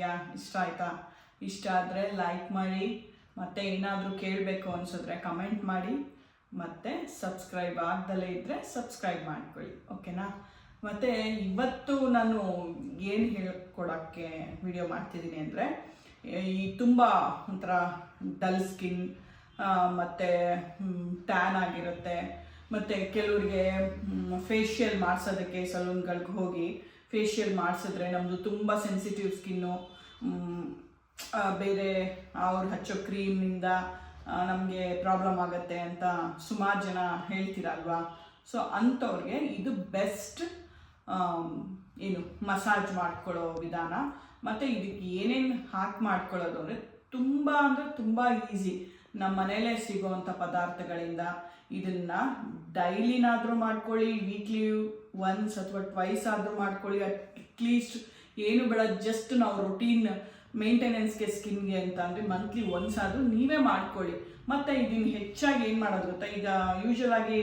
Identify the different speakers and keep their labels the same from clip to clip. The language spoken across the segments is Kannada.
Speaker 1: ಚೆನ್ನಾಗಿದೆಯಾ ಇಷ್ಟ ಆಯ್ತಾ? ಇಷ್ಟ ಆದರೆ ಲೈಕ್ ಮಾಡಿ, ಮತ್ತು ಏನಾದರೂ ಕೇಳಬೇಕು ಅನಿಸಿದ್ರೆ ಕಮೆಂಟ್ ಮಾಡಿ, ಮತ್ತು ಸಬ್ಸ್ಕ್ರೈಬ್ ಆಗ್ದಲೇ ಇದ್ದರೆ ಸಬ್ಸ್ಕ್ರೈಬ್ ಮಾಡ್ಕೊಳ್ಳಿ ಓಕೆನಾ ಮತ್ತು ಇವತ್ತು ನಾನು ಏನು ಹೇಳ್ಕೊಡೋಕ್ಕೆ ವಿಡಿಯೋ ಮಾಡ್ತಿದ್ದೀನಿ ಅಂದರೆ, ಈ ತುಂಬ ಒಂಥರ ಡಲ್ ಸ್ಕಿನ್ ಮತ್ತು ಟ್ಯಾನ್ ಆಗಿರುತ್ತೆ, ಮತ್ತು ಕೆಲವ್ರಿಗೆ ಫೇಶಿಯಲ್ ಮಾಡಿಸೋದಕ್ಕೆ ಸಲೂನ್ಗಳಿಗೆ ಹೋಗಿ ಫೇಶಿಯಲ್ ಮಾಡಿಸಿದ್ರೆ ನಮ್ಮದು ತುಂಬ ಸೆನ್ಸಿಟಿವ್ ಸ್ಕಿನ್ನು ಬೇರೆ ಅವ್ರು ಹಚ್ಚೋ ಕ್ರೀಮಿಂದ ನಮಗೆ ಪ್ರಾಬ್ಲಮ್ ಆಗುತ್ತೆ ಅಂತ ಸುಮಾರು ಜನ ಹೇಳ್ತೀರಲ್ವಾ? ಸೊ ಅಂಥವ್ರಿಗೆ ಇದು ಬೆಸ್ಟ್ ಏನು ಮಸಾಜ್ ಮಾಡ್ಕೊಳ್ಳೋ ವಿಧಾನ. ಮತ್ತು ಇದಕ್ಕೆ ಏನೇನು ಹಾಕಿ ಮಾಡ್ಕೊಳ್ಳೋದು ಅಂದರೆ ತುಂಬ ಅಂದರೆ ತುಂಬ ಈಸಿ ನಮ್ಮ ಮನೆಯಲ್ಲೇ ಸಿಗೋವಂಥ ಪದಾರ್ಥಗಳಿಂದ ಇದನ್ನ ಡೈಲಿನಾದರೂ ಮಾಡ್ಕೊಳ್ಳಿ ವೀಕ್ಲಿ ಒನ್ಸ್ ಅಥವಾ ಟ್ವೈಸ್ ಆದರೂ ಮಾಡ್ಕೊಳ್ಳಿ. ಅಟ್ಲೀಸ್ಟ್ ಏನು ಬೇಡ ಜಸ್ಟ್ ನಾವು ರೊಟೀನ್ ಮೇಂಟೆನೆನ್ಸ್ಗೆ ಸ್ಕಿನ್ಗೆ ಅಂತ ಅಂದರೆ ಮಂತ್ಲಿ ಒನ್ಸ್ ಆದರೂ ನೀವೇ ಮಾಡ್ಕೊಳ್ಳಿ. ಮತ್ತು ಇದನ್ನು ಹೆಚ್ಚಾಗಿ ಏನು ಮಾಡೋದು ಗೊತ್ತಾ? ಈಗ ಯೂಶಲ್ ಆಗಿ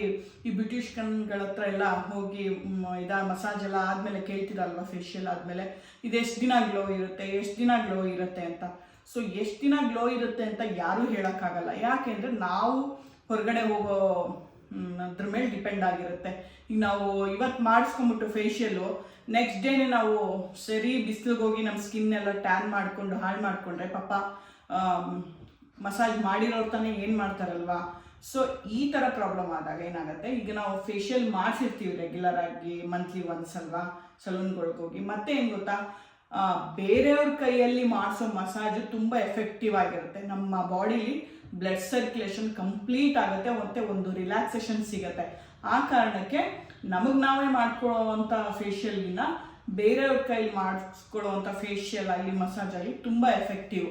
Speaker 1: ಈ ಬ್ಯೂಟಿಷಿಯನ್ಗಳ ಹತ್ರ ಎಲ್ಲ ಹೋಗಿ ಇದಾ ಇದ ಮಸಾಜ್ ಎಲ್ಲ ಆದಮೇಲೆ ಕೇಳ್ತಿರಲ್ವ ಫೇಶಿಯಲ್ ಆದಮೇಲೆ? ಇದೆಷ್ಟು ದಿನ ಗ್ಲೋ ಇರುತ್ತೆ, ಎಷ್ಟು ದಿನ ಗ್ಲೋ ಇರುತ್ತೆ ಅಂತ. ಸೊ ಎಷ್ಟು ದಿನ ಗ್ಲೋ ಇರುತ್ತೆ ಅಂತ ಯಾರೂ ಹೇಳೋಕ್ಕಾಗಲ್ಲ. ಯಾಕೆಂದರೆ ನಾವು ಹೊರಗಡೆ ಹೋಗೋ ಅದ್ರ ಮೇಲೆ ಡಿಪೆಂಡ್ ಆಗಿರುತ್ತೆ. ಈಗ ನಾವು ಇವತ್ತು ಮಾಡಿಸ್ಕೊಂಬಿಟ್ಟು ಫೇಶಿಯಲು ನೆಕ್ಸ್ಟ್ ಡೇನೆ ನಾವು ಸರಿ ಬಿಸಿಲಿಗೆ ಹೋಗಿ ನಮ್ಮ ಸ್ಕಿನ್ ಎಲ್ಲ ಟ್ಯಾನ್ ಮಾಡಿಕೊಂಡು, ಹಾಳು ಮಾಡಿಕೊಂಡ್ರೆ ಪಾಪ ಮಸಾಜ್ ಮಾಡಿರೋರು ತಾನೇ ಏನು ಮಾಡ್ತಾರಲ್ವಾ? ಸೊ ಈ ಥರ ಪ್ರಾಬ್ಲಮ್ ಆದಾಗ ಏನಾಗುತ್ತೆ? ಈಗ ನಾವು ಫೇಶಿಯಲ್ ಮಾಡಿಸಿರ್ತೀವಿ ರೆಗ್ಯುಲರ್ ಆಗಿ ಮಂತ್ಲಿ ಒನ್ಸ್ ಅಲ್ವಾ? ಸಲೂನ್ಗಳಿಗೆ ಹೋಗಿ. ಮತ್ತೆ ಏನು ಗೊತ್ತಾ? ಬೇರೆಯವ್ರ ಕೈಯಲ್ಲಿ ಮಾಡಿಸೋ ಮಸಾಜ್ ತುಂಬ ಎಫೆಕ್ಟಿವ್ ಆಗಿರುತ್ತೆ. ನಮ್ಮ ಬಾಡಿಲಿ ಬ್ಲಡ್ ಸರ್ಕ್ಯುಲೇಷನ್ ಕಂಪ್ಲೀಟ್ ಆಗುತ್ತೆ, ಮತ್ತೆ ಒಂದು ರಿಲ್ಯಾಕ್ಸೇಷನ್ ಸಿಗುತ್ತೆ. ಆ ಕಾರಣಕ್ಕೆ ನಮಗೆ ನಾವೇ ಮಾಡ್ಕೊಳ್ಳೋವಂಥ ಫೇಶಿಯಲ್ಗಿನ್ನ ಬೇರೆಯವ್ರ ಕೈಲಿ ಮಾಡಿಸ್ಕೊಳ್ಳೋವಂಥ ಫೇಶಿಯಲ್ ಆಗಲಿ ಮಸಾಜ್ ಆಗಲಿ ತುಂಬ ಎಫೆಕ್ಟಿವ್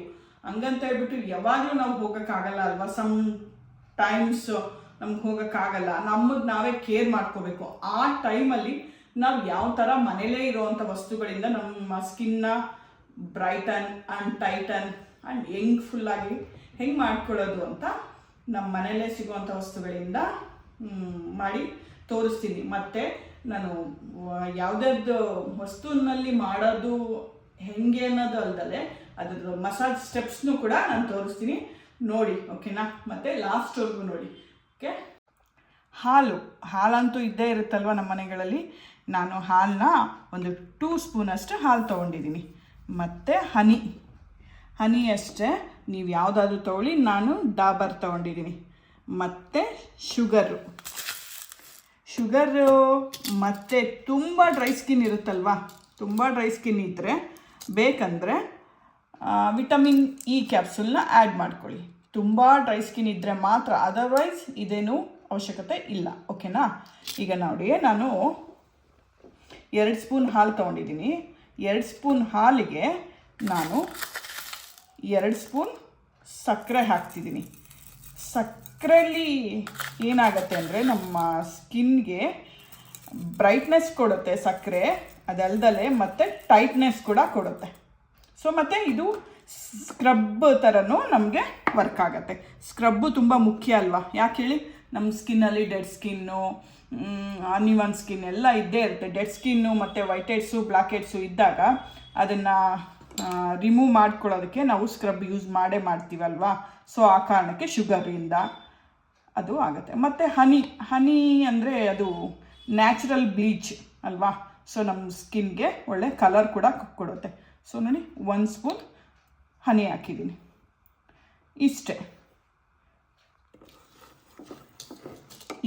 Speaker 1: ಹಂಗಂತ ಹೇಳ್ಬಿಟ್ಟು ಯಾವಾಗಲೂ ನಾವು ಹೋಗೋಕ್ಕಾಗಲ್ಲ ಅಲ್ವಾ? ಸಮ್ ಟೈಮ್ಸ್ ನಮ್ಗೆ ಹೋಗೋಕ್ಕಾಗಲ್ಲ ನಮಗೆ ನಾವೇ ಕೇರ್ ಮಾಡ್ಕೋಬೇಕು. ಆ ಟೈಮಲ್ಲಿ ನಾವು ಯಾವ ಥರ ಮನೇಲೇ ಇರೋವಂಥ ವಸ್ತುಗಳಿಂದ ನಮ್ಮ ಸ್ಕಿನ್ನ ಬ್ರೈಟನ್ ಆ್ಯಂಡ್ ಟೈಟನ್ ಆ್ಯಂಡ್ ಹೆಂಗ್ ಫುಲ್ಲಾಗಿ ಹೆಂಗೆ ಮಾಡ್ಕೊಳ್ಳೋದು ಅಂತ ನಮ್ಮ ಮನೆಯಲ್ಲೇ ಸಿಗುವಂಥ ವಸ್ತುಗಳಿಂದ ಮಾಡಿ ತೋರಿಸ್ತೀನಿ. ಮತ್ತು ನಾನು ಯಾವುದ್ಯಾವ್ದು ವಸ್ತುವಿನಲ್ಲಿ ಮಾಡೋದು ಹೆಂಗೆ ಅನ್ನೋದು ಅಲ್ದಲೆ ಅದ್ರ ಮಸಾಜ್ ಸ್ಟೆಪ್ಸ್ನು ಕೂಡ ನಾನು ತೋರಿಸ್ತೀನಿ. ನೋಡಿ, ಓಕೆನಾ? ಮತ್ತು ಲಾಸ್ಟ್ವರೆಗೂ ನೋಡಿ. ಓಕೆ? ಹಾಲು. ಹಾಲಂತೂ ಇದ್ದೇ ಇರುತ್ತಲ್ವ ನಮ್ಮ ಮನೆಗಳಲ್ಲಿ? ನಾನು ಹಾಲನ್ನ ಒಂದು ಟೂ ಸ್ಪೂನಷ್ಟು ಹಾಲು ತೊಗೊಂಡಿದ್ದೀನಿ. ಮತ್ತು ಹನಿ. ಹನಿ ಅಷ್ಟೇ. ನೀವು ಯಾವುದಾದ್ರೂ ತೊಗೊಳ್ಳಿ, ನಾನು ಡಾಬರ್ ತೊಗೊಂಡಿದ್ದೀನಿ ಮತ್ತು ಶುಗರು. ಶುಗರು ಮತ್ತು ತುಂಬ ಡ್ರೈ ಸ್ಕಿನ್ ಇರುತ್ತಲ್ವಾ? ತುಂಬ ಡ್ರೈ ಸ್ಕಿನ್ ಇದ್ದರೆ ಬೇಕಂದರೆ ವಿಟಮಿನ್ ಇ ಕ್ಯಾಪ್ಸುಲ್ನ ಆ್ಯಡ್ ಮಾಡ್ಕೊಳ್ಳಿ. ತುಂಬ ಡ್ರೈ ಸ್ಕಿನ್ ಇದ್ದರೆ ಮಾತ್ರ, ಅದರ್ವೈಸ್ ಇದೇನು ಅವಶ್ಯಕತೆ ಇಲ್ಲ. ಓಕೆನಾ? ಈಗ ನೋಡಿ ನಾನು ಎರಡು ಸ್ಪೂನ್ ಹಾಲು ತೊಗೊಂಡಿದ್ದೀನಿ ಎರಡು ಸ್ಪೂನ್ ಹಾಲಿಗೆ ನಾನು ಎರಡು ಸ್ಪೂನ್ ಸಕ್ಕರೆ ಹಾಕ್ತಿದ್ದೀನಿ. ಸಕ್ಕರೆಯಲ್ಲಿ ಏನಾಗುತ್ತೆ ಅಂದರೆ ನಮ್ಮ ಸ್ಕಿನ್ಗೆ ಬ್ರೈಟ್ನೆಸ್ ಕೊಡುತ್ತೆ ಸಕ್ಕರೆ, ಅದಲ್ದಲೆ ಮತ್ತು ಟೈಟ್ನೆಸ್ ಕೂಡ ಕೊಡುತ್ತೆ. ಸೊ ಮತ್ತು ಇದು ಸ್ಕ್ರಬ್ ಥರನೂ ನಮಗೆ ವರ್ಕ್ ಆಗುತ್ತೆ. ಸ್ಕ್ರಬ್ಬು ತುಂಬ ಮುಖ್ಯ ಅಲ್ವಾ? ಯಾಕೆ ಹೇಳಿ? ನಮ್ಮ ಸ್ಕಿನ್ನಲ್ಲಿ ಡೆಡ್ ಸ್ಕಿನ್ನು ಅನ್ಇವನ್ ಸ್ಕಿನ್ ಎಲ್ಲ ಇದ್ದೇ ಇರುತ್ತೆ. ಡೆಡ್ ಸ್ಕಿನ್ನು ಮತ್ತು ವೈಟ್ ಹೆಡ್ಸು ಬ್ಲ್ಯಾಕ್ ಹೆಡ್ಸು ಇದ್ದಾಗ ಅದನ್ನು ರಿಮೂವ್ ಮಾಡ್ಕೊಳ್ಳೋದಕ್ಕೆ ನಾವು ಸ್ಕ್ರಬ್ ಯೂಸ್ ಮಾಡೇ ಮಾಡ್ತೀವಲ್ವಾ? ಸೊ ಆ ಕಾರಣಕ್ಕೆ ಶುಗರಿಂದ ಅದು ಆಗುತ್ತೆ. ಮತ್ತು ಹನಿ ಹನಿ ಅಂದರೆ ಅದು ನ್ಯಾಚುರಲ್ ಬ್ಲೀಚ್ ಅಲ್ವಾ? ಸೊ ನಮ್ಮ ಸ್ಕಿನ್ಗೆ ಒಳ್ಳೆ ಕಲರ್ ಕೂಡ ಕೊಡುತ್ತೆ. ಸೊ ನೋಡಿ ಒಂದು ಸ್ಪೂನ್ ಹನಿ ಹಾಕಿದ್ದೀನಿ. ಇಷ್ಟೇ.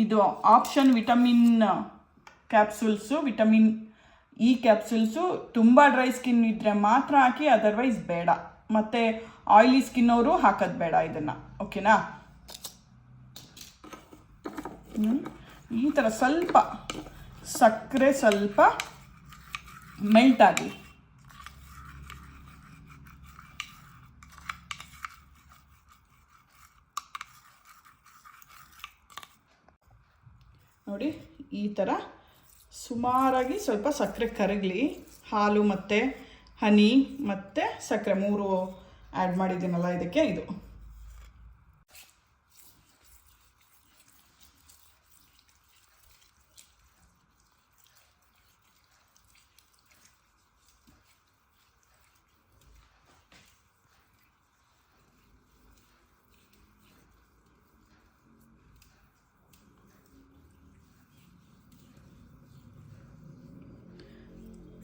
Speaker 1: ಇದು option vitamin capsules vitamin E capsules ತುಂಬ ಡ್ರೈ ಸ್ಕಿನ್ ಇದ್ದರೆ ಮಾತ್ರ ಹಾಕಿ ಅದರ್ವೈಸ್ ಬೇಡ. ಮತ್ತು ಆಯಿಲಿ ಸ್ಕಿನ್ ಅವರು ಹಾಕೋದು ಬೇಡ ಇದನ್ನು. ಓಕೆನಾ. ಈ ಥರ ಸ್ವಲ್ಪ, ಸಕ್ಕರೆ ಸ್ವಲ್ಪ ಮೆಲ್ಟ್ ಆಗಲಿ ನೋಡಿ, ಈ ಥರ ಸುಮಾರಾಗಿ ಸ್ವಲ್ಪ ಸಕ್ಕರೆ ಕರಗಲಿ ಹಾಲು ಮತ್ತು ಹನಿ ಮತ್ತು ಸಕ್ಕರೆ ಮೂರು ಆ್ಯಡ್ ಮಾಡಿದ್ದೀನಲ್ಲ ಇದಕ್ಕೆ ಇದು.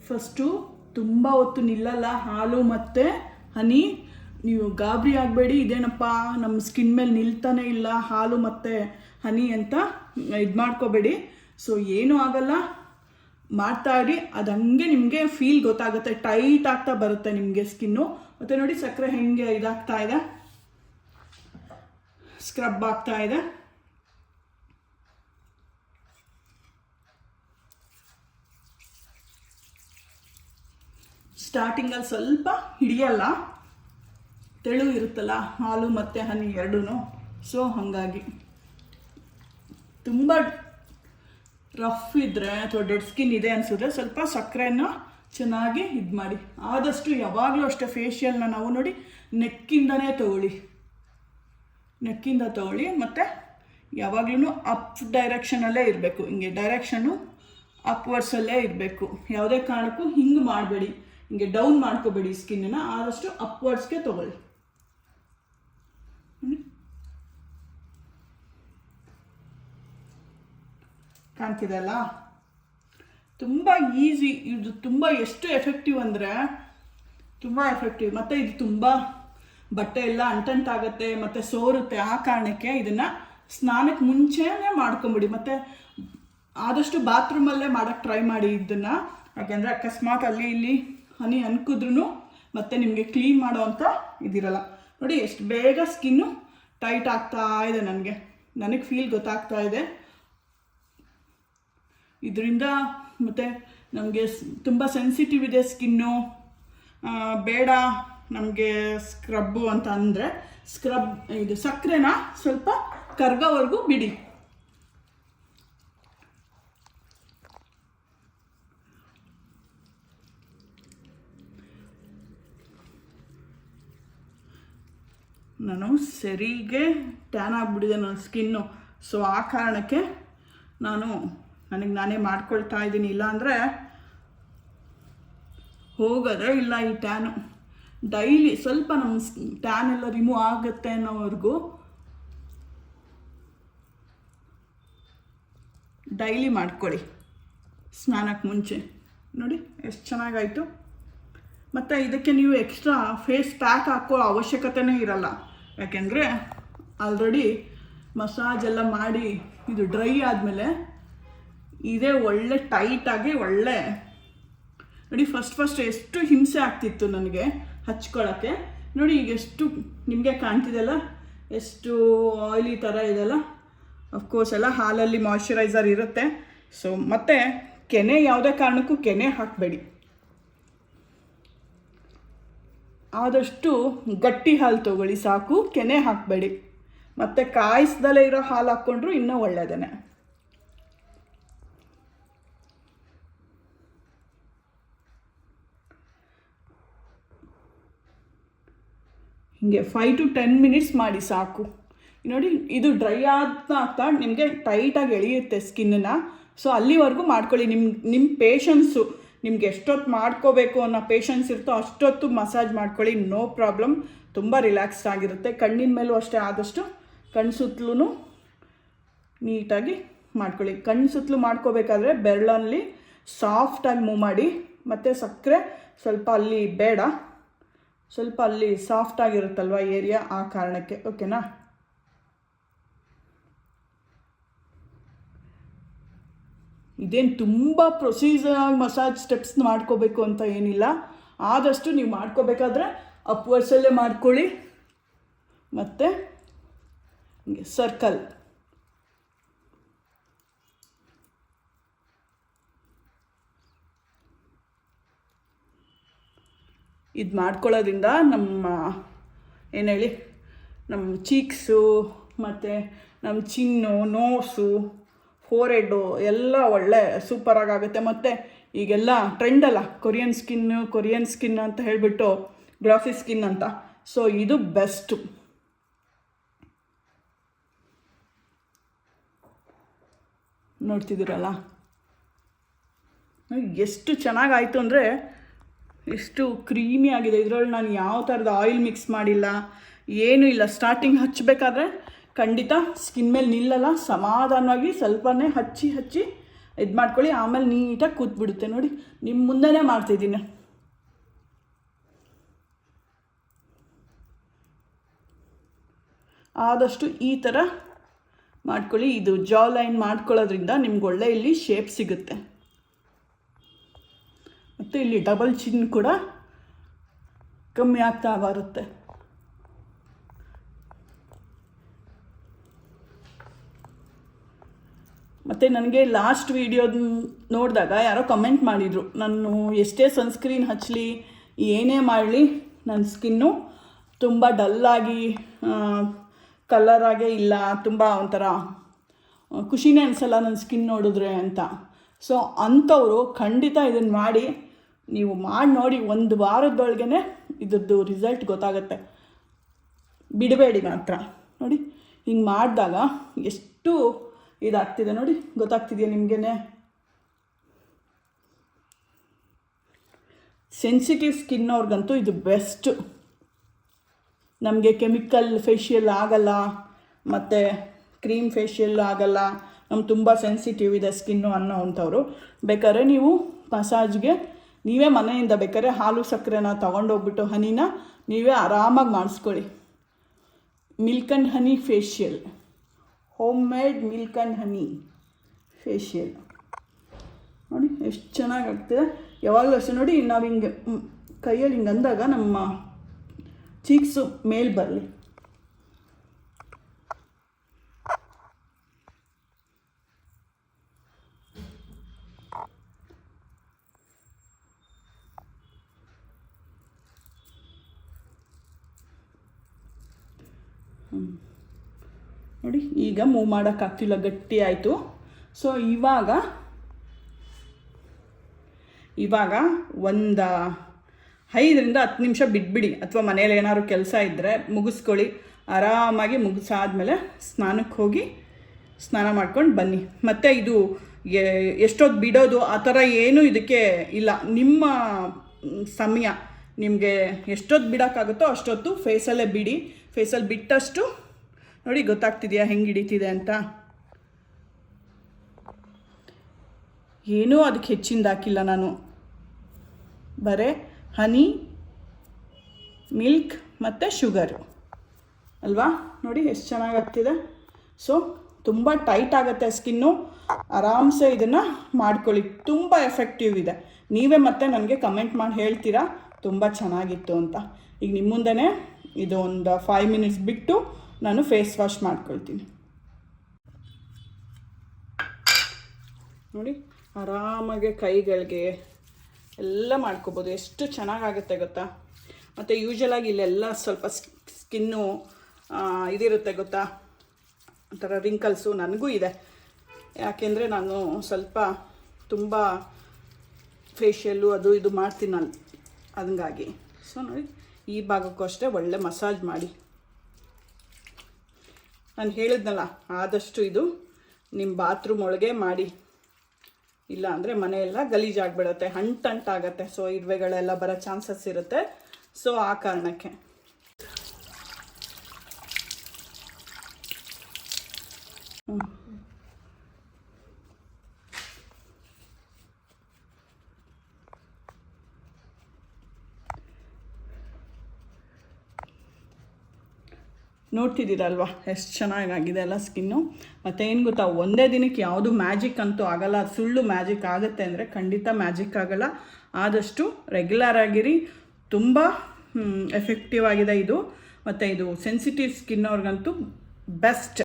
Speaker 2: ಫಸ್ಟು ತುಂಬ ಹೊತ್ತು ನಿಲ್ಲಲ್ಲ, ಹಾಲು ಮತ್ತು ಹನಿ. ನೀವು ಗಾಬರಿ ಆಗಬೇಡಿ, ಇದೇನಪ್ಪ ನಮ್ಮ ಸ್ಕಿನ್ ಮೇಲೆ ನಿಲ್ತಾನೆ ಇಲ್ಲ, ಹಾಲು ಮತ್ತು ಹನಿ ಅಂತ ಇದು ಮಾಡ್ಕೋಬೇಡಿ. ಸೊ ಏನೂ ಆಗಲ್ಲ. ಮಾಡ್ತಾ ಇರಿ, ಅದು ಹಂಗೆ ನಿಮಗೆ ಫೀಲ್ ಗೊತ್ತಾಗುತ್ತೆ ಟೈಟ್ ಆಗ್ತಾ ಬರುತ್ತೆ ನಿಮಗೆ ಸ್ಕಿನ್ನು ಮತ್ತು ನೋಡಿ, ಸಕ್ಕರೆ ಹೆಂಗೆ ಇದಾಗ್ತಾ ಇದೆ. ಸ್ಕ್ರಬ್ ಆಗ್ತಾ ಇದೆ. ಸ್ಟಾರ್ಟಿಂಗಲ್ಲಿ ಸ್ವಲ್ಪ ಹಿಡಿಯಲ್ಲ. ತೆಳು ಇರುತ್ತಲ್ಲ, ಹಾಲು ಮತ್ತು ಹನಿ ಎರಡೂ ಸೊ ಹಾಗಾಗಿ. ತುಂಬ ರಫ್ ಇದ್ದರೆ ಅಥವಾ ಡೆಡ್ ಸ್ಕಿನ್ ಇದೆ ಅನಿಸಿದ್ರೆ ಸ್ವಲ್ಪ ಸಕ್ಕರೆನ ಚೆನ್ನಾಗಿ ಇದು ಮಾಡಿ. ಆದಷ್ಟು ಯಾವಾಗಲೂ ಅಷ್ಟೇ ಫೇಶಿಯಲ್ನ ನಾವು ನೋಡಿ ನೆಕ್ಕಿಂದನೇ ತಗೊಳ್ಳಿ. ನೆಕ್ಕಿಂದ ತಗೊಳ್ಳಿ ಮತ್ತು ಯಾವಾಗ್ಲೂ ಅಪ್ ಡೈರೆಕ್ಷನಲ್ಲೇ ಇರಬೇಕು. ಹಿಂಗೆ ಡೈರೆಕ್ಷನು ಅಪ್ವರ್ಡ್ಸಲ್ಲೇ ಇರಬೇಕು. ಯಾವುದೇ ಕಾರಣಕ್ಕೂ ಹಿಂಗೆ ಮಾಡಬೇಡಿ. ಹಿಂಗೆ ಡೌನ್ ಮಾಡ್ಕೋಬೇಡಿ ಸ್ಕಿನ್ನನ್ನು ಆದಷ್ಟು ಅಪ್ವರ್ಡ್ಸ್ಗೆ ತಗೊಳ್ಳಿ. ಕಾಣ್ತಿದೆ ಅಲ್ಲ? ತುಂಬ ಈಸಿ ಇದು ತುಂಬ ಎಷ್ಟು ಎಫೆಕ್ಟಿವ್ ಅಂದರೆ ತುಂಬ ಎಫೆಕ್ಟಿವ್ ಮತ್ತು ಇದು ತುಂಬ ಬಟ್ಟೆ ಎಲ್ಲ ಅಂಟಂಟಾಗುತ್ತೆ ಮತ್ತು ಸೋರುತ್ತೆ ಆ ಕಾರಣಕ್ಕೆ ಇದನ್ನು ಸ್ನಾನಕ್ಕೆ ಮುಂಚೆನೇ ಮಾಡ್ಕೊಂಬಿಡಿ. ಮತ್ತು ಆದಷ್ಟು ಬಾತ್ರೂಮಲ್ಲೇ ಮಾಡೋಕ್ಕೆ ಟ್ರೈ ಮಾಡಿ ಇದನ್ನು. ಯಾಕೆಂದರೆ ಅಕಸ್ಮಾತ್ ಅಲ್ಲಿ ಇಲ್ಲಿ ಹನಿ ಅನ್ಕಿದ್ರೂ ಮತ್ತು ನಿಮಗೆ ಕ್ಲೀನ್ ಮಾಡೋ ಅಂತ ಇದಿರಲ್ಲ. ನೋಡಿ ಎಷ್ಟು ಬೇಗ ಸ್ಕಿನ್ನು ಟೈಟ್ ಆಗ್ತಾ ಇದೆ ನನಗೆ. ನನಗೆ ಫೀಲ್ ಗೊತ್ತಾಗ್ತಾ ಇದೆ. ಇದರಿಂದ ಮತ್ತು ನಮಗೆ ತುಂಬ ಸೆನ್ಸಿಟಿವ್ ಇದೆ ಸ್ಕಿನ್ನು ಬೇಡ ನಮಗೆ ಸ್ಕ್ರಬ್ಬು ಅಂತ ಅಂದರೆ ಸ್ಕ್ರಬ್ ಇದು ಸಕ್ಕರೆನ ಸ್ವಲ್ಪ ಕರ್ಗೋವರೆಗೂ ಬಿಡಿ. ನಾನು ಸರಿಗೆ ಟ್ಯಾನ್ ಆಗಿಬಿಟ್ಟಿದೆ ನನ್ನ ಸ್ಕಿನ್ನು ಸೊ ಆ ಕಾರಣಕ್ಕೆ ನಾನು ನನಗೆ ನಾನೇ ಮಾಡ್ಕೊಳ್ತಾ ಇದ್ದೀನಿ. ಇಲ್ಲಾಂದರೆ ಹೋಗೋದೇ ಇಲ್ಲ ಈ ಟ್ಯಾನು ಡೈಲಿ ಸ್ವಲ್ಪ ನಮ್ಮ ಟ್ಯಾನ್ ಎಲ್ಲ ರಿಮೂವ್ ಆಗುತ್ತೆ ಅನ್ನೋವರೆಗೂ ಡೈಲಿ ಮಾಡ್ಕೊಳ್ಳಿ. ಸ್ನಾನಕ್ಕೆ ಮುಂಚೆ. ನೋಡಿ, ಎಷ್ಟು ಚೆನ್ನಾಗಾಯಿತು. ಮತ್ತು ಇದಕ್ಕೆ ನೀವು ಎಕ್ಸ್ಟ್ರಾ ಫೇಸ್ ಪ್ಯಾಕ್ ಹಾಕೋ ಅವಶ್ಯಕತೆನೇ ಇರಲ್ಲ. ಯಾಕೆಂದರೆ ಆಲ್ರೆಡಿ ಮಸಾಜ್ ಎಲ್ಲ ಮಾಡಿ ಇದು ಡ್ರೈ ಆದಮೇಲೆ ಇದೇ ಒಳ್ಳೆ ಟೈಟಾಗಿ ಒಳ್ಳೆ ನೋಡಿ ಫಸ್ಟ್ ಫಸ್ಟ್ ಎಷ್ಟು ಹಿಂಸೆ ಆಗ್ತಿತ್ತು ನನಗೆ ಹಚ್ಕೊಳ್ಳೋಕ್ಕೆ ನೋಡಿ ಈಗ ಎಷ್ಟು ನಿಮಗೆ ಕಾಣ್ತಿದೆಲ್ಲ ಎಷ್ಟು ಆಯಿಲಿ ಥರ ಇದೆಲ್ಲ ಅಫ್ಕೋರ್ಸ್ ಎಲ್ಲ ಹಾಲಲ್ಲಿ ಮಾಯ್ಶ್ಚರೈಸರ್ ಇರುತ್ತೆ. ಸೊ ಮತ್ತು ಕೆನೆ ಯಾವುದೇ ಕಾರಣಕ್ಕೂ ಕೆನೆ ಹಾಕಬೇಡಿ. ಆದಷ್ಟು ಗಟ್ಟಿ ಹಾಲು ತೊಗೊಳ್ಳಿ, ಸಾಕು, ಕೆನೆ ಹಾಕಬೇಡಿ. ಮತ್ತು ಕಾಯಿಸ್ದಲೇ ಇರೋ ಹಾಲು ಹಾಕ್ಕೊಂಡ್ರು ಇನ್ನೂ ಒಳ್ಳೆಯದೇ ಹೀಗೆ ಫೈವ್ ಟು ಟೆನ್ ಮಿನಿಟ್ಸ್ ಮಾಡಿ, ಸಾಕು. ನೋಡಿ, ಇದು ಡ್ರೈ ಆಗ್ತಾ ನಿಮಗೆ ಟೈಟಾಗಿ ಎಳೆಯುತ್ತೆ ಸ್ಕಿನ್ನನ್ನು ಸೊ ಅಲ್ಲಿವರೆಗೂ ಮಾಡ್ಕೊಳ್ಳಿ. ನಿಮ್ಮ ನಿಮ್ಮ ಪೇಷನ್ಸು ನಿಮ್ಗೆ ಎಷ್ಟೊತ್ತು ಮಾಡ್ಕೋಬೇಕು ಅನ್ನೋ ಪೇಷನ್ಸ್ ಇರುತ್ತೋ ಅಷ್ಟೊತ್ತು ಮಸಾಜ್ ಮಾಡ್ಕೊಳ್ಳಿ ನೋ ಪ್ರಾಬ್ಲಮ್ ತುಂಬ ರಿಲ್ಯಾಕ್ಸ್ ಆಗಿರುತ್ತೆ. ಕಣ್ಣಿನ ಮೇಲೂ ಅಷ್ಟೇ ಆದಷ್ಟು ಕಣ್ಣು ಸುತ್ತಲೂ ನೀಟಾಗಿ ಮಾಡ್ಕೊಳ್ಳಿ. ಕಣ್ಣು ಸುತ್ತಲೂ ಮಾಡ್ಕೋಬೇಕಾದ್ರೆ ಬೆರಳಲ್ಲಿ ಸಾಫ್ಟಾಗಿ ಮೂವ್ ಮಾಡಿ, ಮತ್ತು ಸಕ್ಕರೆ ಸ್ವಲ್ಪ ಅಲ್ಲಿ ಬೇಡ. ಸ್ವಲ್ಪ ಅಲ್ಲಿ ಸಾಫ್ಟಾಗಿರುತ್ತಲ್ವ ಏರಿಯಾ ಆ ಕಾರಣಕ್ಕೆ. ಓಕೆನಾ ಇದೇನು ತುಂಬ ಪ್ರೊಸೀಜರ್ ಮಸಾಜ್ ಸ್ಟೆಪ್ಸ್ ಮಾಡ್ಕೋಬೇಕು ಅಂತ ಏನಿಲ್ಲ. ಆದಷ್ಟು ನೀವು ಮಾಡ್ಕೋಬೇಕಾದ್ರೆ ಅಪ್ವರ್ಸಲ್ಲೇ ಮಾಡ್ಕೊಳ್ಳಿ. ಮತ್ತು ಸರ್ಕಲ್ ಇದು ಮಾಡ್ಕೊಳ್ಳೋದ್ರಿಂದ ನಮ್ಮ, ಏನು ಹೇಳಿ, ನಮ್ಮ ಚೀಕ್ಸು ಮತ್ತು ನಮ್ಮ ಚಿನ್ನು ನೋಸು ಫೋರೆಡ್ಡು ಎಲ್ಲ ಒಳ್ಳೆ ಸೂಪರಾಗಿ ಆಗುತ್ತೆ ಮತ್ತು ಈಗೆಲ್ಲ ಟ್ರೆಂಡ್ ಅಲ್ಲ ಕೊರಿಯನ್ ಸ್ಕಿನ್ನು ಕೊರಿಯನ್ ಸ್ಕಿನ್ ಅಂತ ಹೇಳಿಬಿಟ್ಟು ಗ್ರಾಫಿ ಸ್ಕಿನ್ ಅಂತ. ಸೊ ಇದು ಬೆಸ್ಟು ನೋಡ್ತಿದ್ದೀರಲ್ಲ? ಎಷ್ಟು ಚೆನ್ನಾಗಾಯಿತು ಅಂದರೆ ಎಷ್ಟು ಕ್ರೀಮಿ ಆಗಿದೆ. ಇದರಲ್ಲಿ ನಾನು ಯಾವ ಥರದ ಆಯಿಲ್ ಮಿಕ್ಸ್ ಮಾಡಿಲ್ಲ, ಏನೂ ಇಲ್ಲ. ಸ್ಟಾರ್ಟಿಂಗ್ ಹಚ್ಚಬೇಕಾದ್ರೆ ಖಂಡಿತ ಸ್ಕಿನ್ ಮೇಲೆ ನಿಲ್ಲಲ್ಲ, ಸಮಾಧಾನವಾಗಿ ಸ್ವಲ್ಪನೇ ಹಚ್ಚಿ ಹಚ್ಚಿ ಇದು ಮಾಡ್ಕೊಳ್ಳಿ, ಆಮೇಲೆ ನೀಟಾಗಿ ಕೂತ್ಬಿಡುತ್ತೆ ನೋಡಿ. ನಿಮ್ಮ ಮುಂದೆನೇ ಮಾಡ್ತಿದ್ದೀನಿ. ಆದಷ್ಟು ಈ ಥರ ಮಾಡ್ಕೊಳ್ಳಿ. ಇದು ಜಾ ಲೈನ್ ಮಾಡ್ಕೊಳ್ಳೋದ್ರಿಂದ ನಿಮ್ಗೆ ಒಳ್ಳೆ ಇಲ್ಲಿ ಶೇಪ್ ಸಿಗುತ್ತೆ. ಮತ್ತು ಇಲ್ಲಿ ಡಬಲ್ ಚಿನ್ ಕೂಡ ಕಮ್ಮಿ ಆಗ್ತಾ ಬರುತ್ತೆ. ಮತ್ತು ನನಗೆ ಲಾಸ್ಟ್ ವೀಡಿಯೋದ ನೋಡಿದಾಗ ಯಾರೋ ಕಮೆಂಟ್ ಮಾಡಿದರು. ನಾನು ಎಷ್ಟೇ ಸನ್ಸ್ಕ್ರೀನ್ ಹಚ್ಚಲಿ ಏನೇ ಮಾಡಲಿ ನನ್ನ ಸ್ಕಿನ್ನು ತುಂಬ ಡಲ್ಲಾಗಿ ಕಲರಾಗೇ ಇಲ್ಲ, ತುಂಬ ಒಂಥರ ಖುಷಿನೇ ಅನಿಸಲ್ಲ ನನ್ನ ಸ್ಕಿನ್ ನೋಡಿದ್ರೆ ಅಂತ. ಸೊ ಅಂಥವರು ಖಂಡಿತ ಇದನ್ನು ಮಾಡಿ, ನೀವು ಮಾಡಿ ನೋಡಿ, ಒಂದು ವಾರದೊಳಗೆ ಇದ್ರದ್ದು ರಿಸಲ್ಟ್ ಗೊತ್ತಾಗುತ್ತೆ. ಬಿಡಬೇಡಿ ಮಾತ್ರ. ನೋಡಿ, ಹಿಂಗೆ ಮಾಡಿದಾಗ ಎಷ್ಟು ಇದಾಗ್ತಿದೆ ನೋಡಿ, ಗೊತ್ತಾಗ್ತಿದೆಯಾ ನಿಮಗೇನೆ? ಸೆನ್ಸಿಟಿವ್ ಸ್ಕಿನ್ ಅವ್ರಿಗಂತೂ ಇದು ಬೆಸ್ಟು ನಮಗೆ ಕೆಮಿಕಲ್ ಫೇಶಿಯಲ್ ಆಗಲ್ಲ, ಮತ್ತು ಕ್ರೀಮ್ ಫೇಶಿಯಲ್ ಆಗಲ್ಲ ನಮ್ಗೆ ತುಂಬ ಸೆನ್ಸಿಟಿವ್ ಇದೆ ಸ್ಕಿನ್ನು ಅನ್ನೋ ಅಂಥವ್ರು. ಬೇಕಾದ್ರೆ ನೀವು ಮಸಾಜ್ಗೆ ನೀವೇ ಮನೆಯಿಂದ ಬೇಕಾದ್ರೆ ಹಾಲು ಸಕ್ಕರೆನ ತೊಗೊಂಡೋಗ್ಬಿಟ್ಟು ಹನಿನ ನೀವೇ ಆರಾಮಾಗಿ ಮಾಡಿಸ್ಕೊಳ್ಳಿ. Milk and honey facial home made milk and honey facial ನೋಡಿ, ಎಷ್ಟು ಚೆನ್ನಾಗಿ ಆಗ್ತದೆ ಯಾವಾಗಲೂ ಅಷ್ಟೇ ನೋಡಿ, ನಾವು ಹಿಂಗೆ ಕೈಯಲ್ಲಿ ಹಿಂಗೆ ಅಂದಾಗ ನಮ್ಮ ಚೀಕ್ಸು ಮೇಲೆ ಬರಲಿ. ನೋಡಿ, ಈಗ ಮೂವ್ ಮಾಡೋಕ್ಕಾಗ್ತಿಲ್ಲ ಗಟ್ಟಿ ಆಯಿತು. ಸೊ ಇವಾಗ ಇವಾಗ ಒಂದು ಐದರಿಂದ ಹತ್ತು ನಿಮಿಷ ಬಿಟ್ಬಿಡಿ. ಅಥವಾ ಮನೇಲಿ ಏನಾದ್ರು ಕೆಲಸ ಇದ್ದರೆ ಮುಗಿಸ್ಕೊಳ್ಳಿ. ಆರಾಮಾಗಿ ಮುಗಿಸಾದ್ಮೇಲೆ ಸ್ನಾನಕ್ಕೆ ಹೋಗಿ ಸ್ನಾನ ಮಾಡ್ಕೊಂಡು ಬನ್ನಿ. ಮತ್ತು ಇದು ಎಷ್ಟೊತ್ತು ಬಿಡೋದು, ಆ ಥರ ಏನೂ ಇದಕ್ಕೆ ಇಲ್ಲ. ನಿಮ್ಮ ಸಮಯ ನಿಮಗೆ ಎಷ್ಟೊತ್ತು ಬಿಡೋಕ್ಕಾಗುತ್ತೋ ಅಷ್ಟೊತ್ತು ಫೇಸಲ್ಲೇ ಬಿಡಿ. ಫೇಸಲ್ಲಿ ಬಿಟ್ಟಷ್ಟು ನೋಡಿ ಗೊತ್ತಾಗ್ತಿದೆಯಾ ಹೆಂಗೆ ಹಿಡಿತಿದೆ ಅಂತ? ಏನೂ ಅದಕ್ಕೆ ಹೆಚ್ಚಿಂದ ಹಾಕಿಲ್ಲ ನಾನು. ಬರೇ ಹನಿ, ಮಿಲ್ಕ್ ಮತ್ತು ಶುಗರು. ಅಲ್ವಾ? ನೋಡಿ ಎಷ್ಟು ಚೆನ್ನಾಗಿ ಆಗ್ತಿದೆ. ಸೊ, ತುಂಬ ಟೈಟ್ ಆಗುತ್ತೆ ಸ್ಕಿನ್ನು. ಆರಾಮ್ಸೆ ಇದನ್ನು ಮಾಡ್ಕೊಳ್ಳಿ. ತುಂಬ ಎಫೆಕ್ಟಿವ್ ಇದೆ. ನೀವೇ ಮತ್ತೆ ನನಗೆ ಕಮೆಂಟ್ ಮಾಡಿ ಹೇಳ್ತೀರಾ? ತುಂಬ ಚೆನ್ನಾಗಿತ್ತು ಅಂತ. ಈಗ ನಿಮ್ಮ ಮುಂದೆನೇ ಇದು ಒಂದು ಫೈವ್ ಮಿನಿಟ್ಸ್ ಬಿಟ್ಟು ನಾನು ಫೇಸ್ ವಾಶ್ ಮಾಡ್ಕೊಳ್ತೀನಿ. ನೋಡಿ, ಆರಾಮಾಗಿ ಕೈಗಳಿಗೆ ಎಲ್ಲ ಮಾಡ್ಕೋಬೋದು. ಎಷ್ಟು ಚೆನ್ನಾಗಾಗುತ್ತೆ ಗೊತ್ತಾ? ಮತ್ತು ಯೂಶಲಾಗಿ ಇಲ್ಲೆಲ್ಲ ಸ್ವಲ್ಪ ಸ್ಕಿನ್ನು ಇದಿರುತ್ತೆ ಗೊತ್ತಾ? ಒಂಥರ ರಿಂಕಲ್ಸು ನನಗೂ ಇದೆ. ಯಾಕೆಂದರೆ ನಾನು ಸ್ವಲ್ಪ ತುಂಬ ಫೇಶಿಯಲ್ಲು ಅದು ಇದು ಮಾಡ್ತೀನಲ್ಲ ಹಂಗಾಗಿ. ಸೊ ನೋಡಿ, ಈ ಭಾಗಕ್ಕೂ ಅಷ್ಟೇ ಒಳ್ಳೆ ಮಸಾಜ್ ಮಾಡಿ. ನಾನು ಹೇಳಿದ್ನಲ್ಲ, ಆದಷ್ಟು ಇದು ನಿಮ್ಮ ಬಾತ್ರೂಮ್ ಒಳಗೆ ಮಾಡಿ. ಇಲ್ಲ ಅಂದರೆ ಮನೆಯೆಲ್ಲ ಗಲೀಜಾಗ್ಬಿಡುತ್ತೆ ಅಂಟಂಟಾಗತ್ತೆ ಸೊ ಇರುವೆಗಳೆಲ್ಲ ಬರೋ ಚಾನ್ಸಸ್ ಇರುತ್ತೆ. ಸೊ ಆ ಕಾರಣಕ್ಕೆ. ಹ್ಮ್. ನೋಡ್ತಿದ್ದೀರಲ್ವಾ? ಎಷ್ಟು ಚೆನ್ನಾಗಾಗಿದೆ ಅಲ್ಲ ಸ್ಕಿನ್ನು? ಮತ್ತು ಏನು ಗೊತ್ತಾ, ಒಂದೇ ದಿನಕ್ಕೆ ಯಾವುದು ಮ್ಯಾಜಿಕ್ ಅಂತೂ ಆಗಲ್ಲ. ಸುಳ್ಳು ಮ್ಯಾಜಿಕ್ ಆಗುತ್ತೆ ಅಂದರೆ ಖಂಡಿತ ಮ್ಯಾಜಿಕ್ ಆಗಲ್ಲ. ಆದಷ್ಟು ರೆಗ್ಯುಲರ್ ಆಗಿರಿ. ತುಂಬ ಎಫೆಕ್ಟಿವ್ ಆಗಿದೆ ಇದು. ಮತ್ತು ಇದು ಸೆನ್ಸಿಟಿವ್ ಸ್ಕಿನ್ ಅವ್ರಿಗಂತೂ ಬೆಸ್ಟ್